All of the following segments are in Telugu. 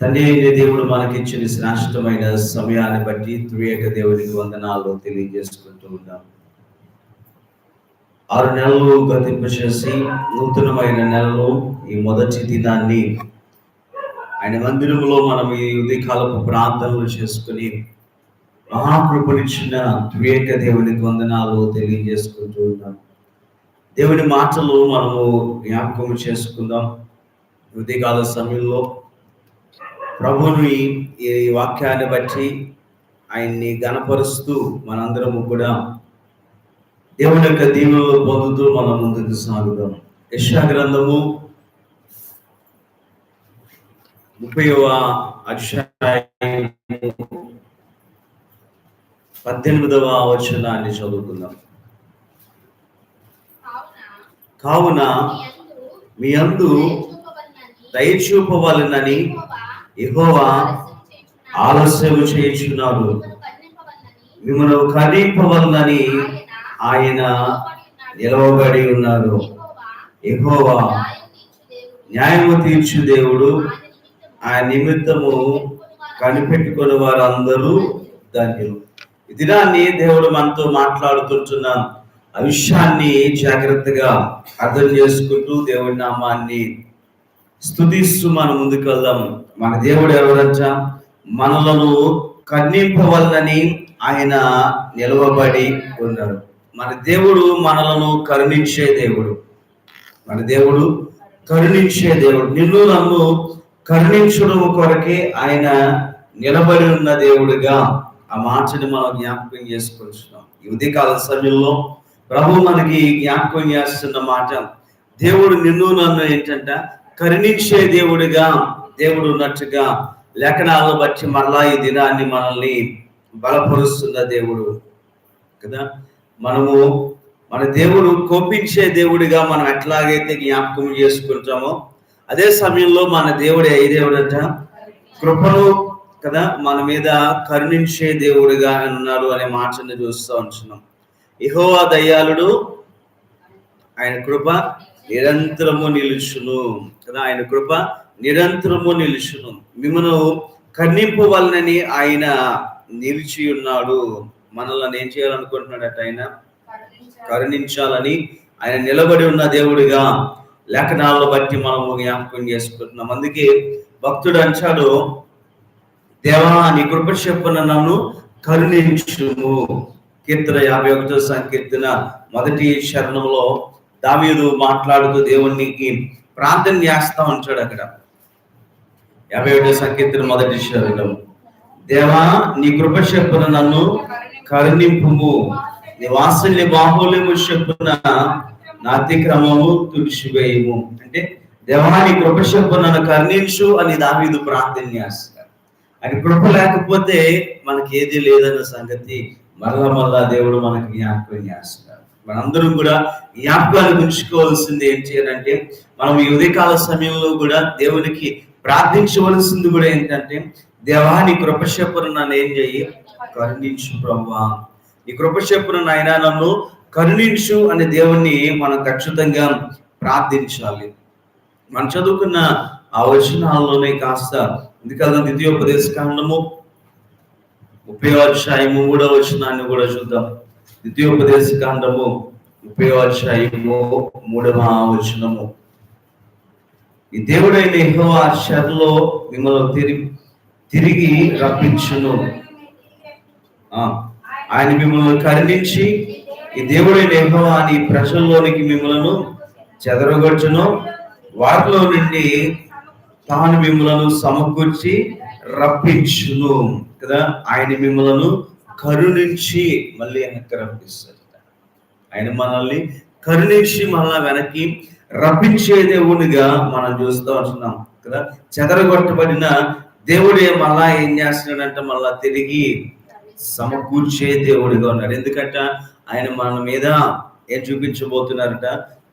తండ్రి అయిన దేవుడు మనకిచ్చిన శ్రేష్టమైన సమయాన్ని బట్టి త్రియేక దేవునికి వందనాలు తెలియజేసుకుంటూ ఉన్నాం. ఆరు నెలలు గతింప చేసి నూతనమైన నెలలో ఈ మొదటి దినాన్ని ఆయన మందిరంలో మనం ఈ ఉదయకాలపు ప్రార్థనలు చేసుకుని మహాకృపనిచ్చిన త్రియేక దేవునికి వందనాలు తెలియజేసుకుంటూ ఉన్నాం. దేవుని మాటలు మనము జ్ఞాపకం చేసుకుందాం. ఉదయకాల సమయంలో ప్రభుని ఈ వాక్యాన్ని బట్టి ఆయన్ని గణపరుస్తూ మనందరము కూడా దేవుని యొక్క దీవులు పొందుతూ మనం ముందుకు సాగుదాం. యశా గ్రంథము ముప్పైవ అధ్యాయము పద్దెనిమిదవ వచనాన్ని చదువుకుందాం. కావున మీ అందు దయచూపవలనని యెహోవా ఆలస్యము చేయుచున్నాడు. మిమ్మల్ని కనీపవలనని ఆయన నిలవబడి ఉన్నారు ఎహోవా న్యాయము తీర్చు దేవుడు. ఆ నిమిత్తము కనిపెట్టుకుని వారందరూ ధన్యులు. ఈ దినాన్ని దేవుడు మనతో మాట్లాడుతుంటున్నాం ఆ విషయాన్ని జాగ్రత్తగా అర్థం చేసుకుంటూ దేవుడి నామాన్ని స్థుతిస్తూ మనం ముందుకు వెళ్దాం మన దేవుడు ఎవరంట? మనలను కర్ణింపవల్లని ఆయన నిలవబడి ఉన్నాడు. మన దేవుడు మనలను కరుణించే దేవుడు. మన దేవుడు కరుణించే దేవుడు. నిన్ను నన్ను కరుణించడం కొరకే ఆయన నిలబడి ఉన్న దేవుడిగా ఆ మాటని మనం జ్ఞాపకం చేసుకొచ్చున్నాం యువతి కాల సమయంలో ప్రభు మనకి జ్ఞాపకం చేస్తున్న మాట దేవుడు నిన్ను నన్ను ఏంటంట? కరుణించే దేవుడిగా దేవుడు ఉన్నట్టుగా లేఖనాలను బట్టి మరలా ఈ దినాన్ని మనల్ని బలపరుస్తున్న దేవుడు. కదా? మనము మన దేవుడు కోపించే దేవుడిగా మనం ఎట్లాగైతే జ్ఞాపకం చేసుకుంటామో అదే సమయంలో మన దేవుడు ఏ దేవుడట? కృపను కదా? మన మీద కరుణించే దేవుడిగా ఉన్నాడు అనే మాటను చూస్తూ ఉంటున్నాం. ఇహోవా దయ్యాలుడు ఆయన కృప నిరంతరము నిలుచును. కదా ఆయన కృప నిరంతరము నిలుచును. మిమ్మను కర్ణింపు వలనని ఆయన నిలిచి ఉన్నాడు. మనల్ని ఏం చేయాలనుకుంటున్నాడట ఆయన? కరుణించాలని ఆయన నిలబడి ఉన్న దేవుడిగా లేఖనాలను బట్టి మనము జ్ఞాపకం చేసుకుంటున్నాం. అందుకే భక్తుడు అంచాడు దేవా నీ కృప చెప్పున నన్ను కరుణించుము. కీర్తన యాభై ఒకటో సంకీర్తన మొదటి శరణంలో దావీదు మాట్లాడుతూ దేవునికి ప్రార్థన చేస్తా ఉంటాడు అక్కడ. యాభై ఒకటో సంకీర్తన మొదటి శరీరం దేవా నీ కృప చెప్పున నన్ను కరుణింపు నీ వాత్సల్య బాహుల్యము చెప్పున నా అతిక్రమము తుడిచివేయము. అంటే దేవా నీ కృప చెప్పున నన్ను కరుణించు అని దావీదు ప్రార్థన చేస్తాడు. అని కృప లేకపోతే మనకి ఏది లేదన్న సంగతి మరలా మరలా దేవుడు మనకి జ్ఞాపకం చేస్తున్నాడు మనందరం కూడా జ్ఞాపకాలు ఉంచుకోవాల్సింది ఏం చేయాలంటే మనం ఈ ఉదయకాల సమయంలో కూడా దేవునికి ప్రార్థించవలసింది కూడా ఏంటంటే దేవాన్ని నీ కృపశపురం నన్ను ఏం చెయ్యి కరుణించు బ్రహ్మా ఈ కృపశపురం నాయన నన్ను కరుణించు అనే దేవుణ్ణి మనం ఖచ్చితంగా ప్రార్థించాలి. మనం చదువుకున్న ఆ వచనాల్లోనే కాస్త ఎందుకంటే ద్వితీయోపదేశ కాండము ముప్పై అధ్యాయము మూడవ వచనాన్ని కూడా చూద్దాం. ద్వితీయోపదేశ కాండము ముప్పై అధ్యాయము మూడవ వచనము ఈ దేవుడైన యెహోవా శరలో మిమ్మల్ని తిరిగి తిరిగి రప్పించును. ఆయన మిమ్మల్ని కరుణించి ఈ దేవుడైన ఎహో అని ప్రజల్లోనికి మిమ్మలను చెదరగొచ్చును వాటిలో నుండి తాను మిమ్మలను సమకూర్చి రప్పించును. కదా ఆయన మిమ్మలను కరుణించి మళ్ళీ వెనక్కి రప్పిస్తాడు ఆయన మనల్ని కరుణించి మళ్ళా వెనక్కి రప్పించే దేవునిగా మనం చూస్తూ ఉంటున్నాం కదా. చెదరగొట్టబడిన దేవుడే మళ్ళా ఏం చేస్తున్నాడంటే మళ్ళా తిరిగి సమకూర్చే దేవుడిగా ఉన్నాడు ఎందుకంటే ఆయన మన మీద ఏం చూపించబోతున్నారట?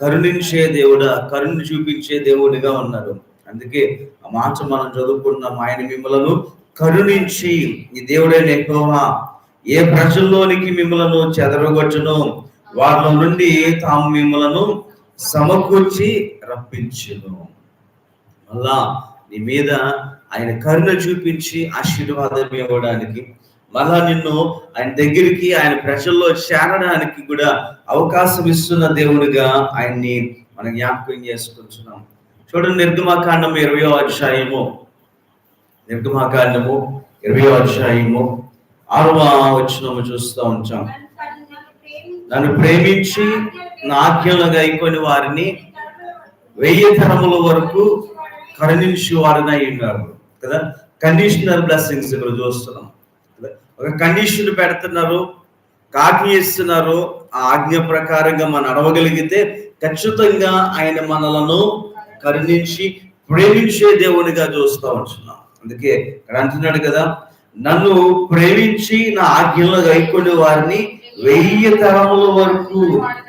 కరుణించే దేవుడా కరుణ చూపించే దేవుడిగా ఉన్నాడు అందుకే ఆ మాట మనం చదువుకుంటున్నాం. ఆయన మిమ్మలను కరుణించి ఈ దేవుడైన ఎక్కువ ఏ ప్రజల్లోనికి మిమ్మలను చెదరగొచ్చును వాళ్ళ నుండి తాము మిమ్మలను సమకూర్చి రప్పించును. మళ్ళా నీ మీద ఆయన కరుణ చూపించి ఆశీర్వాదం ఇవ్వడానికి మళ్ళా నిన్ను ఆయన దగ్గరికి ఆయన ప్రజల్లో చేరడానికి కూడా అవకాశం ఇస్తున్న దేవుడిగా ఆయన్ని మనం జ్ఞాపకం చేసుకుంటున్నాం. చూడండి నిర్గమాకాండం ఇరవయో అధ్యాయము. నిర్గమాకాండము ఇరవయో అధ్యాయము. ఆరవ వచ్చిన చూస్తూ ఉంటాం నన్ను ప్రేమించి నా గైకొని వారిని వెయ్యి తరముల వరకు కరుణించి వారిని అయి ఉన్నారు. కదా? కండిషనల్ బ్లెస్సింగ్స్ ఇక్కడ చూస్తున్నాం. ఒక కండిషన్ పెడుతున్నారు ఆజ్ఞ ఇస్తున్నారు ఆ ఆజ్ఞ ప్రకారంగా మనం అడవగలిగితే ఖచ్చితంగా ఆయన మనలను కరుణించి ప్రేమించే దేవునిగా చూస్తూ ఉంటున్నాం అందుకే ఇక్కడ అంటున్నాడు కదా నన్ను ప్రేమించి నా ఆజ్ఞలో గైకొని వారిని వెయ్యి తరముల వరకు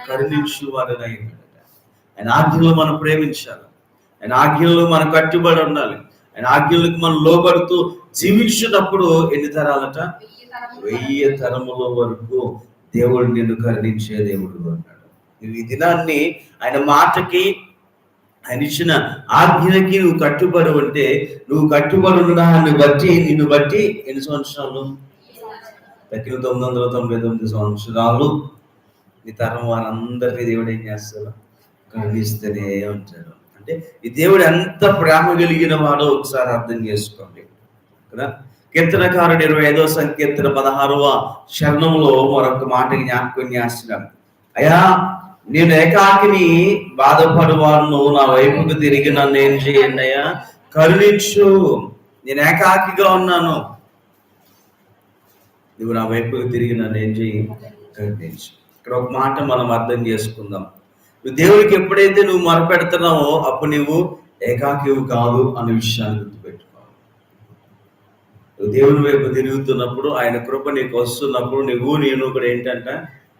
కరుణించు వారిని ఆయన ఆజ్ఞలు మనం ప్రేమించాలి. ఆయన ఆజ్ఞలు మనం కట్టుబడి ఉండాలి. ఆయన ఆజ్ఞలకు మనం లోబడుతూ జీవించినప్పుడు ఎన్ని తరాలట? వెయ్యి తరముల వరకు దేవుడు నిన్ను కరుణించే దేవుడు అన్నాడు ఈ దినాన్ని ఆయన మాటకి ఆయన ఇచ్చిన ఆజ్ఞలకి నువ్వు కట్టుబడి ఉంటే నువ్వు కట్టుబడి ఉండడాన్ని బట్టి నిన్ను బట్టి ఎన్ని సంవత్సరాలు? తగ్గిన తొమ్మిది వందల తొంభై తొమ్మిది సంవత్సరాలు. నీ తరం వారందరికీ దేవుడు ఏం చేస్తాడు? కరుణిస్తూనే ఉంటాడు. అంటే ఈ దేవుడు ఎంత ప్రేమ కలిగిన వాడో ఒకసారి అర్థం చేసుకోండి. కదా? కీర్తనకారుడు ఇరవై ఐదో సంకీర్తన పదహారవ శరణంలో మరొక మాట జ్ఞాపకం చేస్తున్నాం అయ్యా నేను ఏకాకిని బాధపడువాను నా వైపుకు తిరిగి నన్ను ఏం చేయండి అయ్యా కరుణించు. నేను ఏకాకిగా ఉన్నాను. నువ్వు నా వైపుకు తిరిగి నన్ను ఏం చేయి? కరుణించు. ఇక్కడ ఒక మాట మనం అర్థం చేసుకుందాం. నువ్వు దేవుడికి ఎప్పుడైతే నువ్వు మొరపెడుతున్నావో అప్పుడు నువ్వు ఏకాకివు కాదు అనే విషయాన్ని గుర్తుపెట్టుకోవాలి నువ్వు దేవుని వైపు తిరుగుతున్నప్పుడు ఆయన కృప నీకు వస్తున్నప్పుడు నువ్వు నేను కూడా ఏంటంటే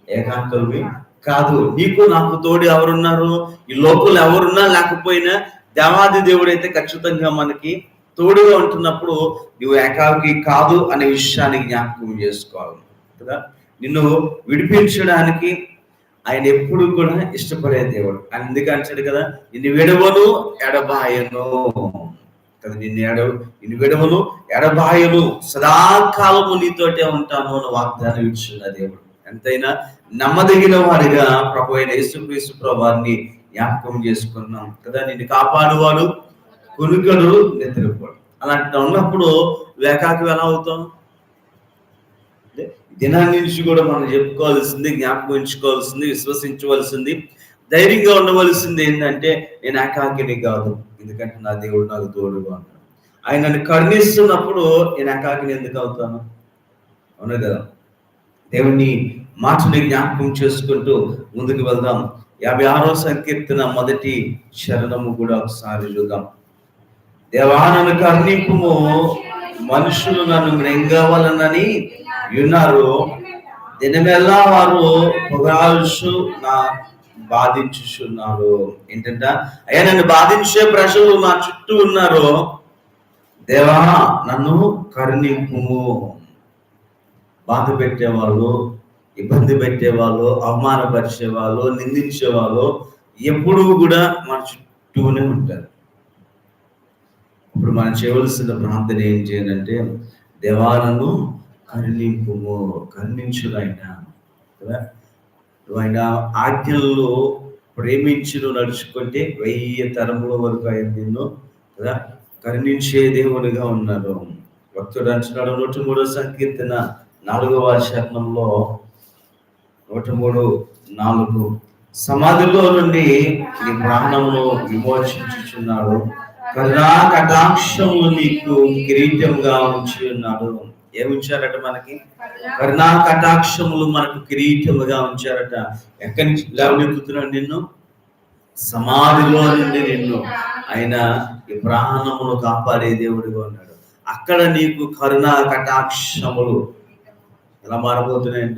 ఏకాంతవి కాదు. నీకు నాకు తోడు ఎవరున్నారు? ఈ లోకంలో ఎవరున్నా లేకపోయినా దేవాది దేవుడు అయితే ఖచ్చితంగా మనకి తోడుగా ఉంటున్నప్పుడు నువ్వు ఏకాకి కాదు అనే విషయాన్ని జ్ఞాపకం చేసుకోవాలి. కదా? నిన్ను విడిపించడానికి ఆయన ఎప్పుడు కూడా ఇష్టపడే దేవుడు. ఆయన ఎందుకు అంటాడు కదా? నిన్ను విడవను ఎడబాయను. కదా నిన్ను ఎడ నిన్ను విడవను ఎడబాయను. సదాకాలము నీతోటే ఉంటాను అని వాగ్దానం ఇచ్చిన దేవుడు. ఎంతైనా నమ్మదగిన వారిగా ప్రభు అయిన యేసుక్రీస్తు ప్రభాన్ని జ్ఞాపకం చేసుకున్నాం. కదా నిన్ను కాపాడువాడు కొనుకడు నిద్రపోడు. అలాంటి ఉన్నప్పుడు వేకాకి ఎలా అవుతాం? దినాన్ని నుంచి కూడా మనం చెప్పుకోవాల్సింది జ్ఞాపకం ఉంచుకోవాల్సింది విశ్వసించవలసింది ధైర్యంగా ఉండవలసింది ఏంటంటే నేను ఏకాకిని కాదు. ఎందుకంటే నా దేవుడు నాకు తోడుగా ఉన్నాడు. ఆయన నన్ను కరుణిస్తున్నప్పుడు నేను ఏకాకిని ఎందుకు అవుతాను? అవును కదా? దేవుని మాటని జ్ఞాపకం చేసుకుంటూ ముందుకు వెళ్దాం. యాభై ఆరో సంకీర్తన మొదటి శరణము కూడా ఒకసారి చూద్దాం. దేవా నన్ను కర్ణింపుము. మనుషులు నన్ను మృంగవలనని విన్నారు. దినమెల్లా వారు పొగాల్సు నా బాధించుచున్నారు. ఏంటంట? అయ్యా నన్ను బాధించే ప్రజలు నా చుట్టూ ఉన్నారు. దేవా నన్ను కరుణింపుము. బాధ పెట్టేవాళ్ళు ఇబ్బంది పెట్టేవాళ్ళు అవమానపరిచేవాళ్ళు నిందించేవాళ్ళు ఎప్పుడూ కూడా మన చుట్టూనే ఉంటారు. ఇప్పుడు మనం చేయవలసిన ప్రార్థన ఏం చేయాలంటే దేవాలను కరుణింపుము కరుణించుడైనా కదా? ఆయన ఆజ్ఞల్లో ప్రేమించును నడుచుకుంటే వెయ్యి తరముల వరకు ఆయన నిన్ను కదా? కరుణించే దేవుడిగా ఉన్నారు భక్తుడు అంటున్నాడు నూట మూడో సంకీర్తన నాలుగవ శరణంలో నూట మూడు నాలుగు. సమాధిలో నుండి నీ ప్రాణమును విమోచించుచున్నాడు కరుణా కటాక్షము నీకు కిరీటంగా ఉంచి ఉన్నాడు ఏముంచారట ఉంచారట మనకి? కరుణా కటాక్షములు మనకు కిరీటముగా ఉంచారట. ఎక్కడి నుంచి లేవనెత్తుతున్నాడు నిన్ను? సమాధిలో నుండి నిన్ను. ఆయన ఈ ప్రాణమును కాపాడే దేవుడిగా ఉన్నాడు. అక్కడ నీకు కరుణా కటాక్షములు ఎలా మారబోతున్నాయంట?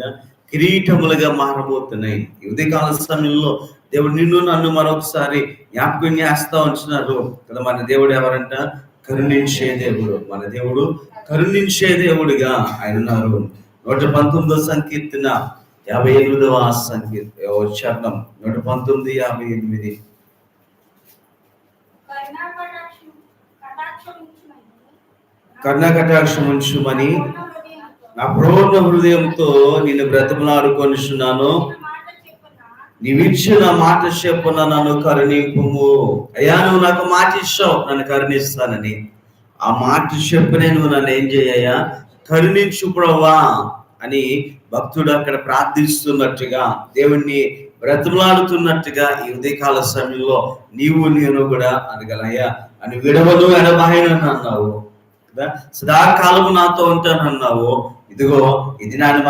కిరీటములుగా మారబోతున్నాయి. ఉదయకాల సమయంలో దేవుడు నిన్ను నన్ను మరొకసారి జ్ఞాపకం చేస్తా ఉంటున్నారు కదా మన దేవుడు ఎవరంట? కరుణించే దేవుడు. మన దేవుడు కరుణించే దేవుడిగా ఆయన ఉన్నారు. నూట పంతొమ్మిదో సంకీర్తన యాభై ఎనిమిదవ సంకీర్త చరణం. నూట పంతొమ్మిది యాభై ఎనిమిది. కర్ణకటాక్షం ఉంచుమని నా పూర్ణ హృదయంతో నిన్ను బ్రతిమలాడుకొనిచున్నాను. నీవిచ్చిన మాట చెప్పున నన్ను కరుణింపు అయ్యా నువ్వు నాకు మాట ఇచ్చావు నన్ను కరుణిస్తానని. ఆ మాట చెప్పునే నువ్వు నన్ను ఏం చేయయ్యా కరుణించు ప్రవ్వా అని భక్తుడు అక్కడ ప్రార్థిస్తున్నట్టుగా దేవుణ్ణి బ్రతిమలాడుతున్నట్టుగా ఈ ఉదయకాల సమయంలో నీవు నేను కూడా అనగలయ్యా అని విడవను ఎడబాయనని అన్నావు. కదా? సదాకాలము నాతో ఉంటానన్నావు ఇదిగో ఇది నాని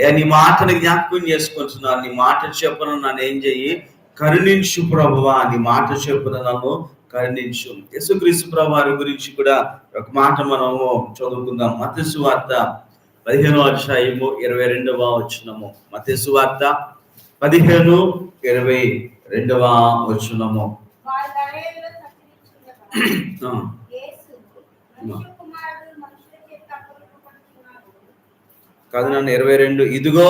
ఏ నీ మాటని జ్ఞాపకం చేసుకుంటున్నాను నీ మాట చెప్పున నన్ను ఏం చెయ్యి? కరుణించు ప్రభువా నీ మాట చెప్పున నన్ను కరుణించు. యేసుక్రీస్తు ప్రభు వారి గురించి కూడా ఒక మాట మనము చదువుకుందాం. మతసు వార్త పదిహేను అధ్యాయము ఇరవై రెండవ వచ్చినము మతసు వార్త పదిహేను ఇరవై రెండవ వచ్చినము కాదు నన్ను ఇరవై రెండు ఇదిగో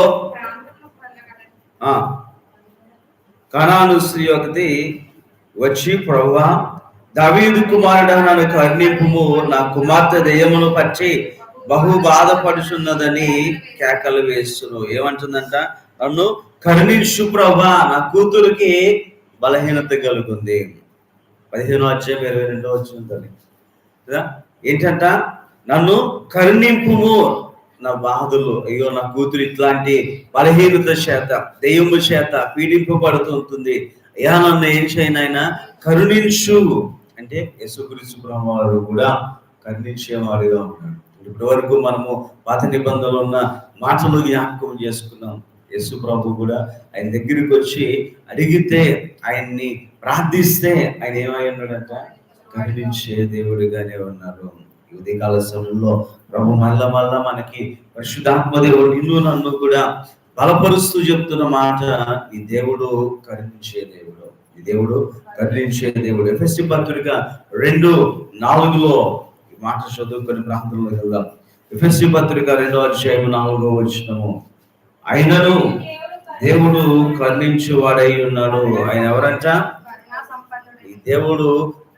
కణాను స్త్రీ ఒకటి వచ్చి ప్రవ్వా దావీదు కుమారుడు నన్ను కర్ణింపుము. నా కుమార్తె దయ్యమును పచ్చి బహు బాధపడుచున్నదని కేకలు వేస్తును. ఏమంటుందంట? నన్ను కరుణించు ప్రభా నా కూతురికి బలహీనత కలుగుంది. పదిహేను అధ్యాయం ఇరవై రెండో వచ్చిందని తల్లి ఏంటంట? నన్ను కరుణింపుము. నా బాధలు అయ్యో నా కూతురు ఇట్లాంటి బలహీనత చేత దెయ్యము చేత పీడింపబడుతుంటుంది అయ్యా నన్ను ఏం చేయనైనా కరుణించు. అంటే యేసుక్రీస్తు బ్రహ్మవారు కూడా కరుణించేవారుగా ఉన్నాడు. ఇప్పటి వరకు మనము పాత నిబంధనలు ఉన్న మాటలు జ్ఞాపకం చేసుకున్నాం. యేసు ప్రభు కూడా ఆయన దగ్గరికి వచ్చి అడిగితే ఆయన్ని ప్రార్థిస్తే ఆయన ఏమై ఉన్నాడంట? కరుణించే దేవుడిగానే ఉన్నారు. ఈ ఉదయకాల సమయంలో ప్రభు మళ్ళా మళ్ళా మనకి పరిశుద్ధాత్మ దేవుడు నిన్ను నన్ను కూడా బలపరుస్తూ చెప్తున్న మాట ఈ దేవుడు కరుణించే దేవుడు. ఈ దేవుడు కరుణించే దేవుడు. ఎఫ్ఎస్సి పత్రిక రెండు నాలుగులో ఈ మాట చదువుకొని ప్రాంతంలో వెళ్దాం. ఎఫ్ఎస్సి పత్రిక రెండో అధ్యాయం నాలుగో వచ్చినము ఆయనను దేవుడు కరుణించేవాడై ఉన్నాడు. ఆయన ఎవరంట? ఈ దేవుడు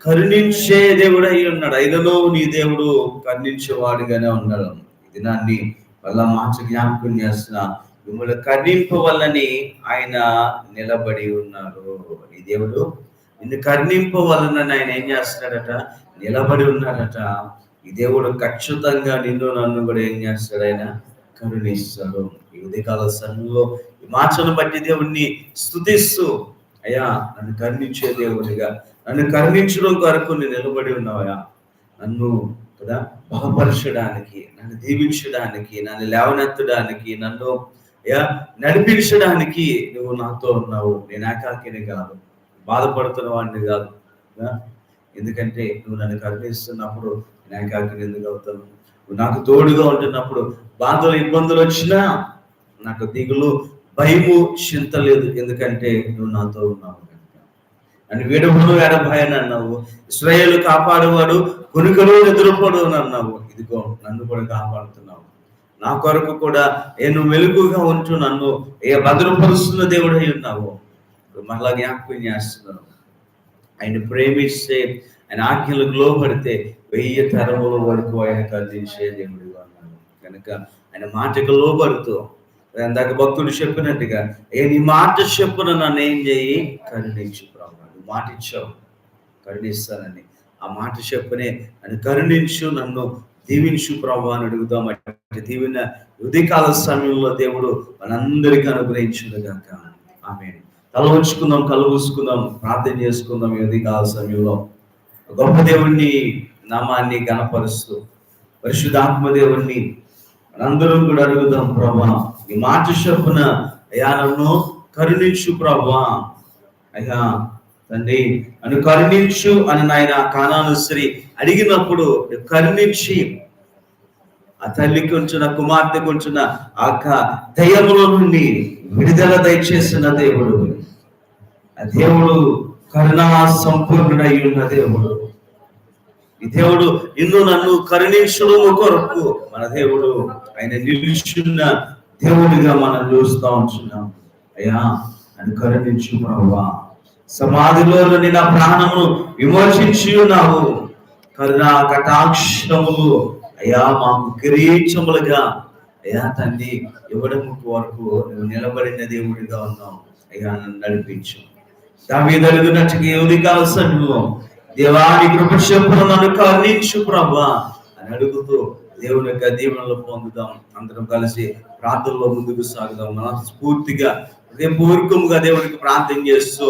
కరుణించే దేవుడు అయి ఉన్నాడు. ఐదలో నీ దేవుడు కరుణించేవాడుగానే ఉన్నాడు. దినాన్ని వల్ల మాట జ్ఞాపకం చేస్తున్న. మిమ్మల్ని కరుణింపవల్లని ఆయన నిలబడి ఉన్నాడు. ఈ దేవుడు నిన్ను కరుణింపవలనని ఆయన ఏం చేస్తున్నాడట? నిలబడి ఉన్నాడట. ఈ దేవుడు ఖచ్చితంగా నిన్ను నన్ను కూడా ఏం చేస్తాడు? ఆయన కరుణిస్తాడు. ఈ ఉదయకాల సమయంలో ఈ మాటను బట్టి దేవుణ్ణి స్తుతిస్తూ అయ్యా నన్ను కరుణించే దేవుడిగా నన్ను కరుణించడం కొరకు నేను నిలబడి ఉన్నావా నన్ను కదా బలపరచడానికి నన్ను దీవించడానికి నన్ను లేవనెత్తడానికి నన్ను అయ్యా నడిపించడానికి నువ్వు నాతో ఉన్నావు. నేను ఏకాకిని కాదు బాధపడుతున్న వాడిని కాదు ఎందుకంటే నువ్వు నన్ను కరుణిస్తున్నప్పుడు నేను ఏకాకిని ఎందుకు అవుతాను? నువ్వు నాకు తోడుగా ఉంటున్నప్పుడు బాధలు ఇబ్బందులు వచ్చినా నాకు దిగులు భయము చింత లేదు. ఎందుకంటే నువ్వు నాతో ఉన్నావు. అని వీడమును విడవడు ఎడభయని అన్నావు ఇస్రాయేల్ కాపాడేవాడు కొనుకలు ఎదురుపడు అని అన్నావు ఇదిగో నన్ను కూడా కాపాడుతున్నావు. నా కొరకు కూడా నేను మెలుగుగా ఉంటూ నన్ను. ఏ భద్రపరుస్తున్న దేవుడు ఉన్నావు. మరలా జ్ఞాపకం చేస్తున్నాను. ఆయన ప్రేమిస్తే ఆయన ఆజ్ఞలకు లోపడితే వెయ్యి తరముల వరకు ఆయన కదిలించే దేవుడు అన్నాడు. కనుక ఆయన మాటకు లోబడుతూ ఇందాక భక్తుడు చెప్పినట్టుగా ఏ నీ మాట చెప్పున నన్ను ఏం చేయి? కరుణించు మాట ఇచ్చావు కరుణిస్తానని. ఆ మాట చెప్పునే నన్ను కరుణించు నన్ను దీవించు ప్రభు అని అడుగుదాం. అటువంటి దీవెన ఉదయకాల సమయంలో దేవుడు మనందరికీ అనుగ్రహించుగాక ఆమె తల ఉంచుకుందాం కలుగుసుకుందాం ప్రార్థన చేసుకుందాం ఈ ఉదయకాల సమయంలో. గొప్ప దేవుణ్ణి నామాన్ని గణపరుస్తూ పరిశుద్ధాత్మ దేవుణ్ణి మనందరం కూడా అడుగుదాం ప్రభా. ఈ మాట చెప్పున అయ్యా నన్ను కరుణించు ప్రభా. అయ్యా తండ్రి నన్ను కరుణించు అని నాయన కానాను స్త్రీ అడిగినప్పుడు కరుణించి ఆ తల్లికి ఉంచిన కుమార్తెకు ఉంచిన ఆ దయములో నుండి విడుదల దయచేసిన దేవుడు. ఆ దేవుడు కరుణా సంపూర్ణుడై ఉన్న దేవుడు. ఈ దేవుడు నిన్ను నన్ను కరుణించడం కొరకు. మన దేవుడు ఆయన నిలుచున్న దేవుడిగా మనం చూస్తూ ఉంటున్నాం అయ్యా నన్ను కరుణించు ప్రభా సమాధిలో నుండి నా ప్రాణమును విమోచించి ఉన్నావు కరుణా కటాక్షములు అయ్యా మాకు కిరీచములుగా అయ్యా తండ్రి ఇవ్వడం వరకు నువ్వు నిలబడిన దేవుడిగా ఉన్నావు. అయ్యా నన్ను నడిపించు. దావీదలుగునట్టుగా ఏది కావలసిన దేవాని కృప చెప్పును నన్ను కరుణించు ప్రభా అని అడుగుతూ దేవుని యొక్క దీవెనలు పొందుదాం. అందరం కలిసి ప్రార్థనలో ముందుకు సాగుదాం. మన స్ఫూర్తిగా హృదయపూర్వకంగా దేవునికి ప్రార్థన చేస్తూ